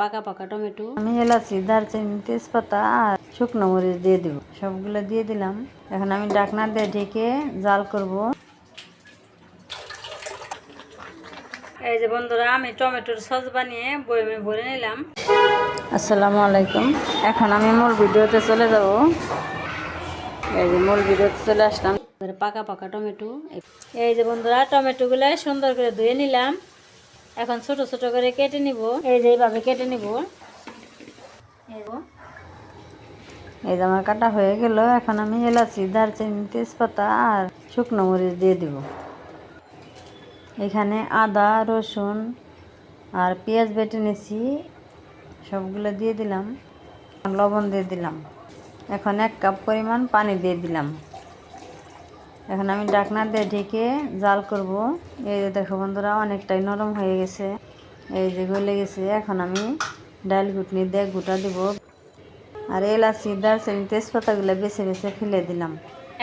পাকা পাকা টমেটো। আমি এলাচি দারচিনি তেজপাতা আর শুকনো মরিচ দিয়ে দেবো। সবগুলো দিয়ে দিলাম। এখন আমি ডাকনা দিয়ে ঢেকে জাল করব। এই যে বন্ধুরা আমি টমেটোর সস বানিয়ে বয়মে ভরে নিলাম। আসসালামু আলাইকুম। এখন আমি মূল ভিডিওতে চলে যাব। এই যে মূল ভিডিওতে চলে আসলাম। পাকা পাকা টমেটো। এই যে বন্ধুরা টমেটোগুলো সুন্দর করে ধুয়ে নিলাম। এখন ছোট ছোট করে কেটে নিব। এই যে এইভাবে কেটে নিব। এই যে, আমার কাটা হয়ে গেল এখন আমি এলাচি দারচিনি তেজপাতা আর শুকনো মরিচ দিয়ে দিব। এখানে আদা রসুন আর পেঁয়াজ বেটে নিয়েছি সবগুলো দিয়ে দিলাম। লবণ দিয়ে দিলাম। এখন এক কাপ পরিমাণ পানি দিয়ে দিলাম। এখন আমি ডাকনা দিয়ে ঢেকে জাল করব। এই যে দেখো বন্ধুরা, অনেকটাই নরম হয়ে গেছে। এই যে গলে গেছে। এখন আমি ডাল ঘুটনি দিয়ে গুটা দিব। আর এলাচি, দারচিনি, তেজপাতাগুলো বেছে বেছে ফেলে দিলাম।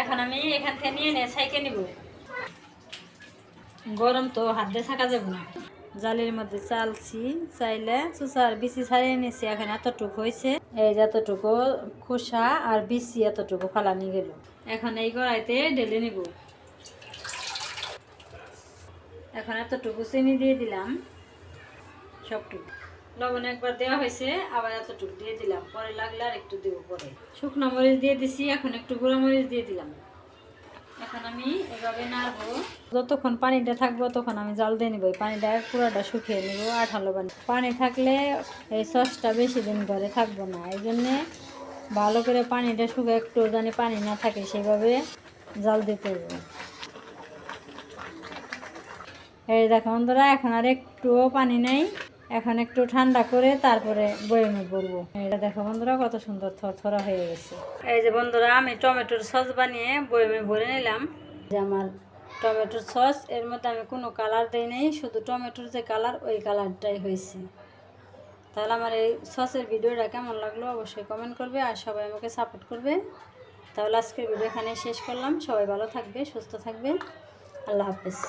এখন আমি এখান থেকে নিয়ে নিয়ে ছাইকে নিব। গরম তো হাত দিয়ে থাকা যাবে না। জালের মধ্যে চালছি, চাইলে চুচার বিচি ছাড়িয়ে নিয়েছি, এখন এতটুকু হয়েছে। এই এতটুকু খোসা আর বিচি এতটুকু ফালানি গেল। এখন এই কড়াইতে ঢেলে নিব। এখন এতটুকু চিনি দিয়ে দিলাম, সবটুকু। লবণ একবার দেওয়া হয়েছে, আবার এতটুকু দিয়ে দিলাম। পরে লাগলে আর একটু দেবো পরে। শুকনো মরিচ দিয়ে দিছি, এখন একটু গুঁড়ো মরিচ দিয়ে দিলাম। যতক্ষণ পানিটা থাকব তখন আমি জল দিয়ে নিব। পানিটা পুরোটা শুকিয়ে নিব আঠালো পানি। পানি থাকলে এই সসটা বেশি দিন ধরে থাকব না। এই জন্যে ভালো করে পানিটা শুকে একটু জানি পানি না থাকে সেভাবে জল দিতে হবে। এই দেখো বন্ধুরা, এখন আর একটুও পানি নেই। এখন একটু ঠান্ডা করে তারপরে বয়মে পড়ব এটা দেখো বন্ধুরা, কত সুন্দর থরথরা হয়ে গেছে। এই যে বন্ধুরা, আমি টমেটোর সস বানিয়ে বয়মে ভরে নিলাম। যে আমার টমেটোর সস, এর মধ্যে আমি কোনো কালার দেই নাই, শুধু টমেটোর যে কালার, ওই কালারটাই হয়েছে। তাহলে আমার এই সসের ভিডিওটা কেমন লাগল অবশ্যই কমেন্ট করবে আর সবাই আমাকে সাপোর্ট করবে। তাহলে আজকের ভিডিও এখানে শেষ করলাম। সবাই ভালো থাকবে, সুস্থ থাকবে। আল্লাহ হাফেজ।